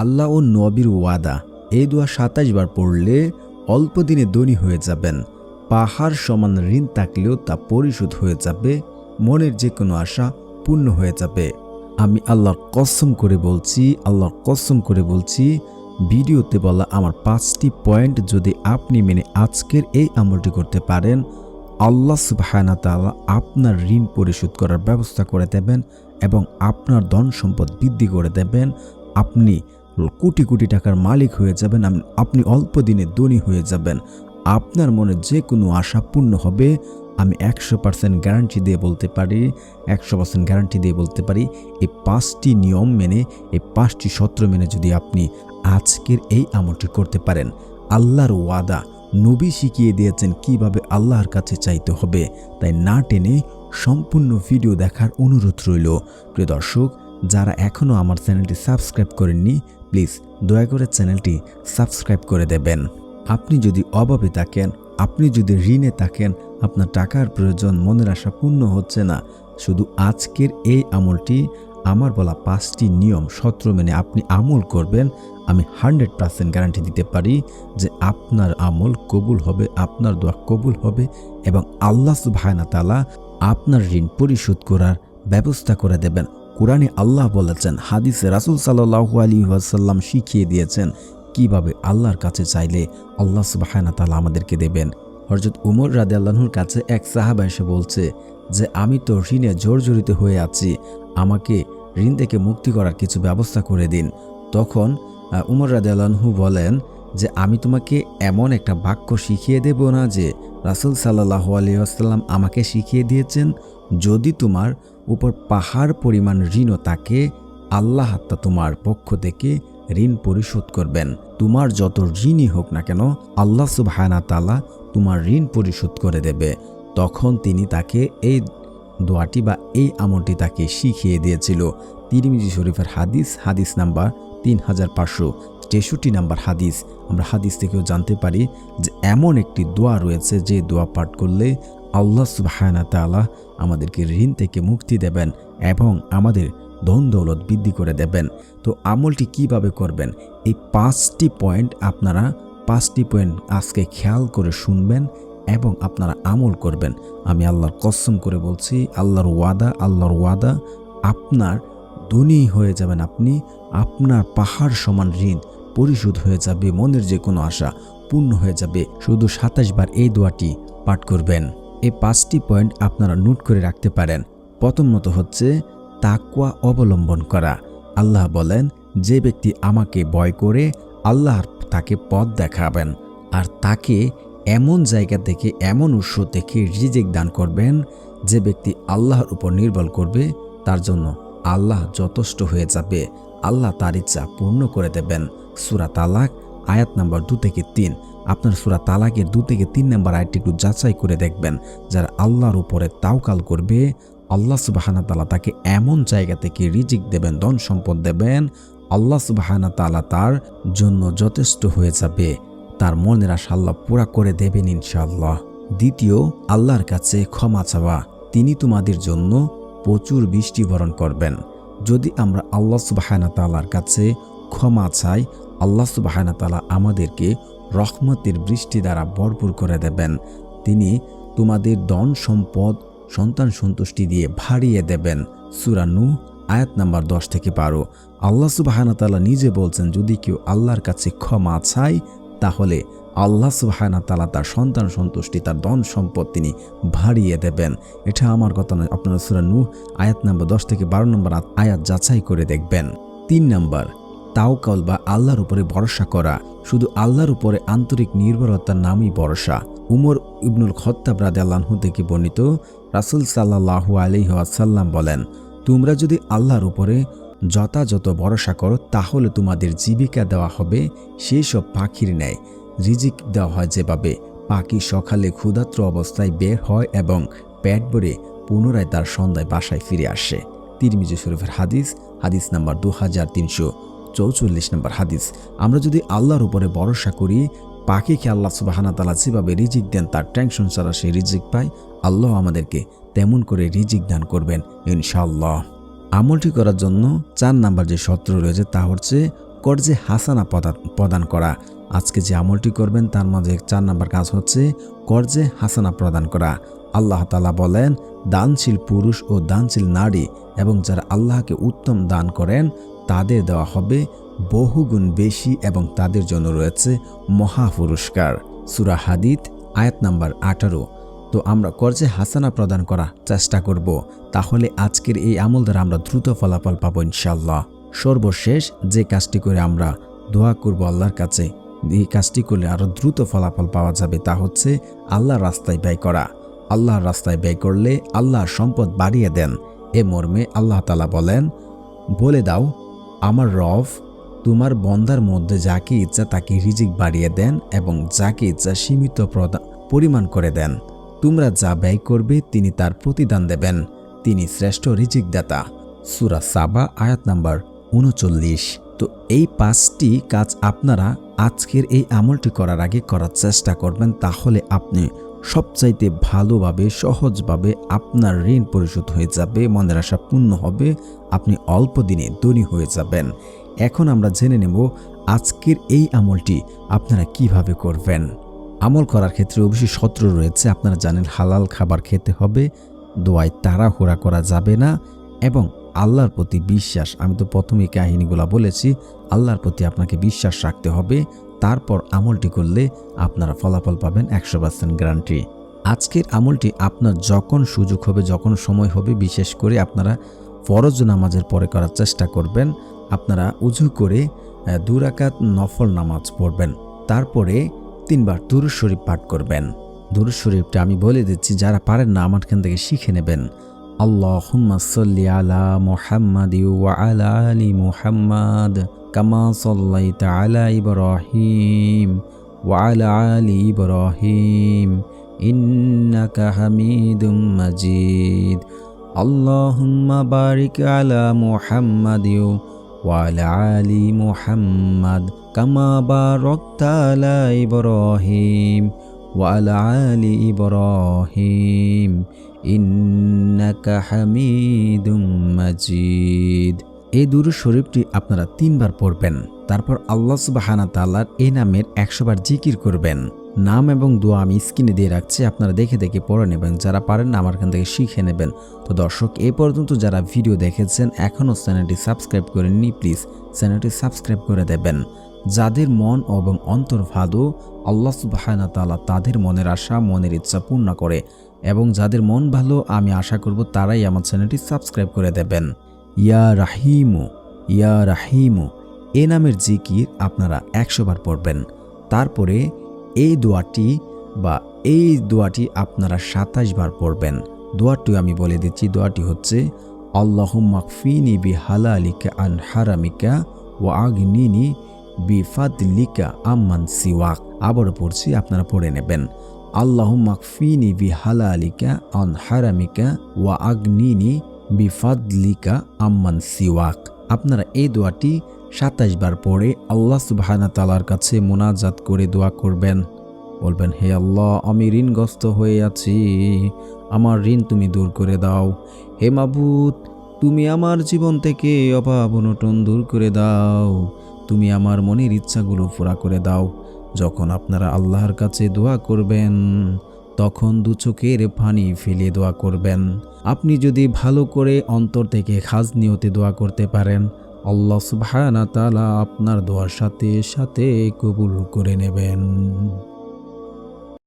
আল্লাহ ও নবীর ওয়াদা। এই দোয়া সাতাশ বার পড়লে অল্প দিনে ধনী হয়ে যাবেন। পাহাড় সমান ঋণ থাকলেও তা পরিশোধ হয়ে যাবে। মনের যে কোনো আশা পূর্ণ হয়ে যাবে। আমি আল্লাহর কসম করে বলছি, আল্লাহর কসম করে বলছি, ভিডিওতে বলা আমার পাঁচটি পয়েন্ট যদি আপনি মেনে আজকের এই আমলটি করতে পারেন, আল্লাহ সুবাহানা তাআলা আপনার ঋণ পরিশোধ করার ব্যবস্থা করে দেবেন এবং আপনার ধন সম্পদ বৃদ্ধি করে দেবেন। আপনি কোটি কোটি টাকার মালিক হয়ে যাবেন আপনি অল্প দিনে ধনী হয়ে যাবেন। আপনার মনে যে কোনো আশা পূর্ণ হবে, আমি একশো পার্সেন্ট গ্যারান্টি দিয়ে বলতে পারি, একশো পার্সেন্ট গ্যারান্টি দিয়ে বলতে পারি, এই পাঁচটি নিয়ম মেনে, এই পাঁচটি সত্র মেনে যদি আপনি আজকের এই আমলটি করতে পারেন, আল্লাহর ওয়াদা, নবী শিখিয়ে দিয়েছেন কীভাবে আল্লাহর কাছে চাইতে হবে। তাই না টেনে সম্পূর্ণ ভিডিও দেখার অনুরোধ রইল। প্রিয় দর্শক, যারা এখনও আমার চ্যানেলটি সাবস্ক্রাইব করেননি প্লিজ দয়া করে চ্যানেলটি সাবস্ক্রাইব করে দেবেন। আপনি যদি অভাবে থাকেন, আপনি যদি ঋণে থাকেন, আপনার টাকার প্রয়োজন, মনের আশা পূর্ণ হচ্ছে না। শুধু আজকের এই আমলটি, আমার বলা পাঁচটি নিয়ম, সত্র মেনে আপনি আমল করবেন। আমি হান্ড্রেড পার্সেন্ট গ্যারান্টি দিতে পারি যে আপনার আমল কবুল হবে, আপনার দোয়া কবুল হবে এবং আল্লাহ সুবাহানা তালা আপনার ঋণ পরিশোধ করার ব্যবস্থা করে দেবেন। কোরআনে আল্লাহ বলেছেন, হাদিসে রাসুল সাল্লাহু আলী ওয়াসাল্লাম শিখিয়ে দিয়েছেন কীভাবে আল্লাহর কাছে চাইলে আল্লাহ সুবাহানা তালা আমাদেরকে দেবেন। হরজত উমর রাদে আল্লাহর কাছে এক সাহাবা এসে বলছে যে, আমি তো ঋণে জর্জরিত হয়ে আছি, আমাকে ঋণ থেকে মুক্তি করার কিছু ব্যবস্থা করে দিন। তখন উমর রাদে আল্লাহু বলেন যে আমি তোমাকে এমন একটা বাক্য শিখিয়ে দেব না যে রাসুল সাল্লাহ আলিয়াস্লাম আমাকে শিখিয়ে দিয়েছেন, যদি তোমার উপর পাহাড় পরিমাণ ঋণও তাকে আল্লাহ তা তোমার পক্ষ থেকে ঋণ পরিশোধ করবেন। তোমার যত ঋণই হোক না কেন, আল্লাহ সুবহানা তালা তোমার ঋণ পরিশোধ করে দেবে। তখন তিনি তাকে এই দোয়াটি বা এই আমলটি তাকে শিখিয়ে দিয়েছিল। তিরমিজি শরীফের হাদিস হাদিস নাম্বার তিন হাজার পাঁচশো তেষট্টি নাম্বার হাদিস। আমরা হাদিস থেকেও জানতে পারি যে এমন একটি দোয়া রয়েছে যে দোয়া পাঠ করলে আল্লাহ সুবাহানা তাআলা আমাদেরকে ঋণ থেকে মুক্তি দেবেন এবং আমাদের ধন দৌলত বৃদ্ধি করে দেবেন। তো আমলটি কীভাবে করবেন? এই পাঁচটি পয়েন্ট আপনারা পাঁচটি পয়েন্ট আজকে খেয়াল করে শুনবেন এবং আপনারা আমল করবেন। আমি আল্লাহর কসম করে বলছি, আল্লাহর ওয়াদা আল্লাহর ওয়াদা, আপনার ধনী হয়ে যাবেন আপনি, আপনার পাহাড় সমান ঋণ পরিশোধ হয়ে যাবে, মনের যে কোনো আশা পূর্ণ হয়ে যাবে। শুধু সাতাশ বার এই দোয়াটি পাঠ করবেন। এই পাঁচটি পয়েন্ট আপনারা নোট করে রাখতে পারেন। প্রথমত হচ্ছে তাকুয়া অবলম্বন করা। আল্লাহ বলেন, যে ব্যক্তি আমাকে ভয় করে, আল্লাহ তাকে পথ দেখাবেন। আর তাকে এমন জায়গা থেকে, এমন উৎস থেকে রিজিক দান করবেন, যে ব্যক্তি আল্লাহর উপর নির্ভর করবে, তার জন্য আল্লাহ যথেষ্ট হয়ে যাবে। আল্লাহ তার ইচ্ছা পূর্ণ করে দেবেন। সুরা তালাক, আয়াত নাম্বার দু থেকে তিন। আপনার সুরা তালাকের দু থেকে তিন নাম্বার আয়াতটি একটু যাচাই করে দেখবেন। যারা আল্লাহর উপরে তাওকাল করবে, আল্লাহ সুবাহানা তালা তাকে এমন জায়গা থেকে রিজিক দেবেন, ধন সম্পদ দেবেন, আল্লাহ সুবাহানা তালা তার জন্য যথেষ্ট হয়ে যাবে। তার মনের আশা আল্লাহ পুরা করে দেবেন ইনশাআল্লাহ। দ্বিতীয়, আল্লাহর কাছে ক্ষমা চাওয়া। তিনি তোমাদের জন্য প্রচুর বৃষ্টি বরণ করবেন। যদি আমরা আল্লাহ সুবাহানা তালার কাছে ক্ষমা চাই, আল্লাহ সুবাহানা তালা আমাদেরকে রহমতের বৃষ্টি দ্বারা ভরপুর করে দেবেন। তিনি তোমাদের ধন সম্পদ, সন্তান সন্তুষ্টি দিয়ে ভারিয়ে দেবেন। সুরানু আয়াত নাম্বার দশ থেকে বারো। আল্লাহ সুবাহানা তালা নিজে বলছেন, যদি কেউ আল্লাহর কাছে ক্ষমা চায়, তাহলে আল্লাহ সুবাহানা তালা তার সন্তান সন্তুষ্টি, তার ধন সম্পদ তিনি ভারিয়ে দেবেন। এটা আমার কথা নয়, আপনারা সুরা নূহ, আয়াত নম্বর দশ থেকে বারো নম্বর আয়াত যাচাই করে দেখবেন। তিন নম্বর তাওকাল বা আল্লাহর উপরে ভরসা করা। শুধু আল্লাহর উপরে আন্তরিক নির্ভরতার নামই ভরসা। উমর ইবনুল খত্তাব রাদে আল্লাহু থেকে বর্ণিত রাসুল সাল্লাহু আলহাসাল্লাম বলেন, তোমরা যদি আল্লাহর উপরে যথাযথ ভরসা করো, তাহলে তোমাদের জীবিকা দেওয়া হবে সেই সব পাখির ন্যায়। রিজিক দেওয়া হয় যেভাবে, পাখি সকালে ক্ষুধাত্র অবস্থায় বের হয় এবং পেট ভরে পুনরায় তার সন্ধ্যায় বাসায় ফিরে আসে। তিরমিজি শরীফের হাদিস হাদিস নাম্বার দু হাজার তিনশো চৌচল্লিশ নম্বর হাদিস। আমরা যদি আল্লাহর উপরে ভরসা করি, পাখিকে আল্লাহ সুবাহানা তালা যেভাবে রিজিক দেন, তার টেনশন ছাড়া সেই রিজিক পায়, আল্লাহ আমাদেরকে তেমন করে রিজিক দান করবেন ইনশাআল্লাহ। আমলটি করার জন্য চার নাম্বার যে সত্র রয়েছে, তা হচ্ছে কর্জে হাসানা প্রদান করা। আজকে যে আমলটি করবেন, তার মাঝে চার নাম্বার কাজ হচ্ছে কর্জে হাসানা প্রদান করা। আল্লাহ তালা বলেন, দানশীল পুরুষ ও দানশীল নারী এবং যারা আল্লাহকে উত্তম দান করেন তাদের দেওয়া হবে বহুগুণ বেশি এবং তাদের জন্য রয়েছে মহা পুরস্কার সুরা হাদিদ, আয়াত নাম্বার আঠারো। তো আমরা কর্জে হাসানা প্রদান করা চেষ্টা করব। তাহলে আজকের এই আমল দ্বারা আমরা দ্রুত ফলাফল পাব ইনশাল্লাহ সর্বশেষ যে কাজটি করে আমরা দোয়া করব আল্লাহর কাছে, এই কাজটি করলে আরও দ্রুত ফলাফল পাওয়া যাবে তা হচ্ছে আল্লাহর রাস্তায় ব্যয় করা। আল্লাহর রাস্তায় ব্যয় করলে আল্লাহর সম্পদ বাড়িয়ে দেন। এ মর্মে আল্লাহ তালা বলেন, বলে দাও আমার রফ তোমার বন্দার মধ্যে যাকে ইচ্ছা তাকে রিজিক বাড়িয়ে দেন এবং যাকে ইচ্ছা সীমিত পরিমাণ করে দেন। তোমরা যা ব্যয় করবে তিনি তার প্রতিদান দেবেন। তিনি শ্রেষ্ঠ রিজিক দাতা সুরা সাবা, আয়াত নাম্বার উনচল্লিশ। তো এই পাঁচটি কাজ আপনারা আজকের এই আমলটি করার আগে করার চেষ্টা করবেন, তাহলে আপনি সবচাইতে ভালোভাবে, সহজভাবে আপনার ঋণ পরিশোধ হয়ে যাবে, মনের আশা পূর্ণ হবে, আপনি অল্প দিনে ধনী হয়ে যাবেন। এখন আমরা জেনে নেব আজকের এই আমলটি আপনারা কীভাবে করবেন। আমল করার ক্ষেত্রে অবশ্যই সত্র রয়েছে, আপনারা জানেন হালাল খাবার খেতে হবে, দোয়ায় তাড়াহুড়া করা যাবে না এবং আল্লাহর প্রতি বিশ্বাস, আমি তো প্রথমেই কাহিনীগুলো বলেছি, আল্লাহর প্রতি আপনাকে বিশ্বাস রাখতে হবে তারপর আমলটি করলে আপনারা ফলাফল পাবেন একশো পার্সেন্ট গ্যারান্টি। আজকের আমলটি আপনার যখন সুযোগ হবে, যখন সময় হবে, বিশেষ করে আপনারা ফরজ নামাজের পরে করার চেষ্টা করবেন, আপনারা উজু করে দুরাকাত নফল নামাজ পড়বেন। তারপরে তিনবার দুরুজ শরীফ পাঠ করবেন। দুরুজ শরীফটা আমি বলে দিচ্ছি, যারা পারেন না আমার এখান থেকে শিখে নেবেন। আল্লাহুম্মা সাল্লি আলা মুহাম্মাদ ওয়া আলা আলি মুহাম্মাদ। কামা সাল্লাইতা আলা ইব্রাহিম ওয়া আলা আলি ইব্রাহিম ইন্নাকা হামিদুম মাজিদ আল্লাহুম্মা বারিক আলা মুহাম্মাদ وعلى آل محمد كما باركت على إبراهيم وعلى آل إبراهيم إنك حميد مجيد এই দুরু শরীফটি আপনারা তিনবার পড়বেন। তারপর আল্লাহ সুবাহানা তাল্লার এই নামের একশোবার জিকির করবেন। নাম এবং দোয়া আমি স্ক্রিনে দিয়ে রাখছি, আপনারা দেখে দেখে পড়ে নেবেন। যারা পারেন আমার এখান থেকে শিখে নেবেন। তো দর্শক এ পর্যন্ত যারা ভিডিও দেখেছেন, এখনও চ্যানেলটি সাবস্ক্রাইব করেননি, প্লিজ চ্যানেলটি সাবস্ক্রাইব করে দেবেন। যাদের মন এবং অন্তর ভালো আল্লাহ সুবাহানা তালা তাদের মনের আশা, মনের ইচ্ছা পূর্ণ করে। এবং যাদের মন ভালো, আমি আশা করব তারাই আমার চ্যানেলটি সাবস্ক্রাইব করে দেবেন। ইয়া রাহিমু ইয়া রাহিমু, এ নামের জিকির আপনারা একশো বার পড়বেন। তারপরে এই দোয়াটি বা এই দোয়াটি আপনারা সাতাশ বার পড়বেন। দোয়াটি আমি বলে দিচ্ছি, দোয়াটি হচ্ছে আল্লাহ মাকফিনি বি হালালিকা আন হারামিকা ও আগনিনি বি ফাদলিকা আম্মান সিওয়াক। আবারও পড়ছি, আপনারা পড়ে নেবেন আল্লাহ মাকফিনি বি হালালিকা আন হারামিকা ওয়া আগনিনি বিফাদলিকা আম্মান সিওয়াক। আপনারা এই দোয়াটি সাতাশ বার পড়ে আল্লাহ সুবাহানা তালার কাছে মোনাজাত করে দোয়া করবেন। বলবেন, হে আল্লাহ, আমি ঋণগ্রস্ত হয়ে আছি। আমার ঋণ তুমি দূর করে দাও। হে মাবুত তুমি আমার জীবন থেকে অভাব অনটন দূর করে দাও। তুমি আমার মনের ইচ্ছাগুলো পুরা করে দাও। যখন আপনারা আল্লাহর কাছে দোয়া করবেন তখন দু চোখের পানি ফেলে দোয়া করবেন। আপনি যদি ভালো করে অন্তর থেকে খাজ নিয়তে দোয়া করতে পারেন, আল্লাহ সুবাহ আপনার দোয়ার সাথে সাথে কবুল করে নেবেন।